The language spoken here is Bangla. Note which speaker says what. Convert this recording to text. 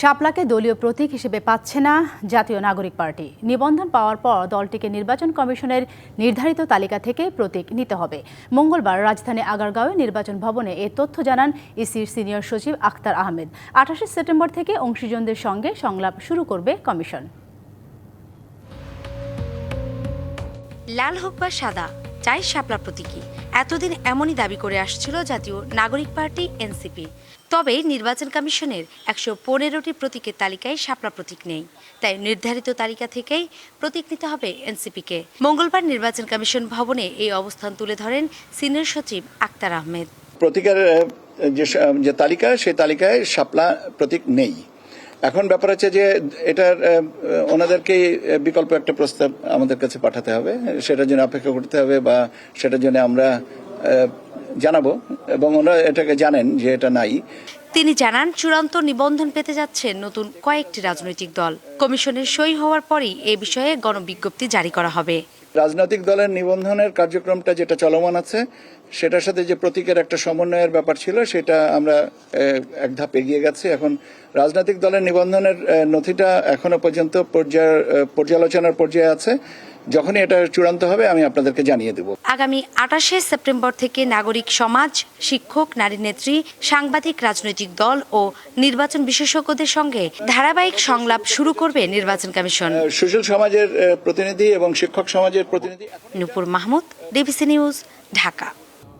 Speaker 1: শাপলাকে দলীয় প্রতীক হিসেবে পাচ্ছে না জাতীয় নাগরিক পার্টি। নিবন্ধন পাওয়ার পর দলটিকে নির্বাচন কমিশনের নির্ধারিত তালিকা থেকে প্রতীক নিতে হবে। মঙ্গলবার রাজধানী আগারগাঁওয়ে নির্বাচন ভবনে এ তথ্য জানান ইসির সিনিয়র সচিব আখতার আহমেদ। আঠাশে সেপ্টেম্বর থেকে অংশীজনদের সঙ্গে সংলাপ শুরু করবে কমিশন।
Speaker 2: লাল হোক বা সাদা চাই শাপলা প্রতীকী। এতদিন এমনই দাবি করে আসছিল জাতীয় নাগরিক পার্টি, এনসিপি। তবে নির্বাচন কমিশনের একশো পনেরোটি প্রতীকের তালিকায় শাপলা প্রতীক নেই। তাই নির্ধারিত তালিকা থেকেই প্রতীক নিতে হবে এনসিপিকে। মঙ্গলবার নির্বাচন কমিশন ভবনে এই অবস্থান তুলে ধরেন সিনিয়র সচিব আক্তার আহমেদ।
Speaker 3: প্রতীকের যে তালিকা, সেই তালিকায় শাপলা প্রতীক নেই। এখন ব্যাপার হচ্ছে যে এটার ওনাদেরকে বিকল্প একটা প্রস্তাব আমাদের কাছে পাঠাতে হবে। সেটার জন্য অপেক্ষা করতে হবে বা সেটার জন্য আমরা জানাব। এবং ওনারা এটাকে জানেন যে এটা নাই।
Speaker 2: তিনি জানান, চূড়ান্ত নিবন্ধন পেতে যাচ্ছে নতুন কয়েকটি রাজনৈতিক দল। কমিশনের সই হওয়ার পরই এ বিষয়ে গণবিজ্ঞপ্তি জারি করা হবে।
Speaker 3: রাজনৈতিক দলের নিবন্ধনের কার্যক্রমটা যেটা চলমান আছে, সেটার সাথে যে প্রতীকের একটা সমন্বয়ের ব্যাপার ছিল, সেটা আমরা এক ধাপ এগিয়ে গেছি। এখন রাজনৈতিক দলের নিবন্ধনের নথিটা এখনও পর্যন্ত পর্যালোচনার পর্যায়ে আছে। যখনই এটা চূড়ান্ত হবে আমি আপনাদেরকে জানিয়ে দেব।
Speaker 2: আগামী আঠাশে সেপ্টেম্বর থেকে নাগরিক সমাজ শিক্ষক নারী নেত্রী সাংবাদিক রাজনৈতিক দল ও নির্বাচন বিশেষজ্ঞদের সঙ্গে ধারাবাহিক সংলাপ শুরু করবে নির্বাচন কমিশন।
Speaker 3: সুশীল সমাজের প্রতিনিধি এবং শিক্ষক সমাজের প্রতিনিধি
Speaker 2: নূপুর মাহমুদ ডিবিসি নিউজ ঢাকা।